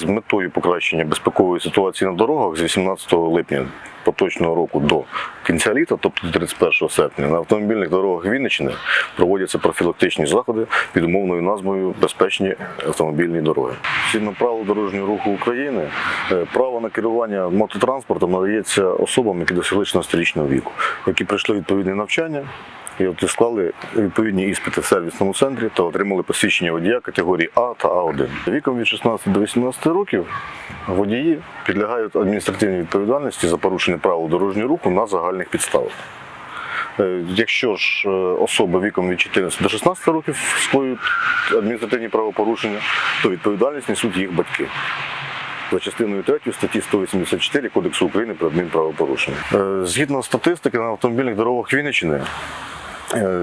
з метою покращення безпекової ситуації на дорогах з 18 липня поточного року до кінця літа, тобто 31 серпня, на автомобільних дорогах Вінниччини проводяться профілактичні заходи під умовною назвою Безпечні автомобільні дороги. Згідно правил дорожнього руху України, е, право на керування мототранспортом надається особам, які досягли 16-річного віку, які пройшли відповідне навчання. І от склали відповідні іспити в сервісному центрі та отримали посвідчення водія категорії А та А1. Віком від 16 до 18 років водії підлягають адміністративній відповідальності за порушення правил дорожнього руху на загальних підставах. Е, Якщо ж е, особи віком від 14 до 16 років скоюють адміністративні правопорушення, то відповідальність несуть їх батьки. За частиною 3 статті 184 Кодексу України про адмінправопорушення. Е, Згідно статистики на автомобільних дорогах Вінниччини,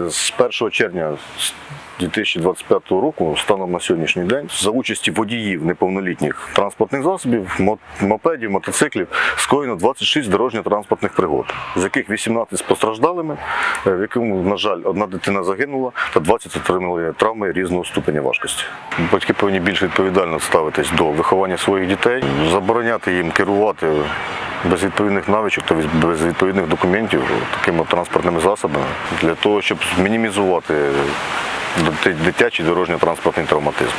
З 1 червня 2025 року, станом на сьогоднішній день, за участі водіїв неповнолітніх транспортних засобів, мопедів, мотоциклів, скоєно 26 дорожньо-транспортних пригод, з яких 18 з постраждалими, е, в якому, на жаль, одна дитина загинула та 20 отримали травми різного ступеня важкості. Батьки повинні більш відповідально ставитись до виховання своїх дітей, забороняти їм керувати без відповідних навичок та без відповідних документів такими транспортними засобами для того, щоб мінімізувати дитячий дорожньо-транспортний травматизм.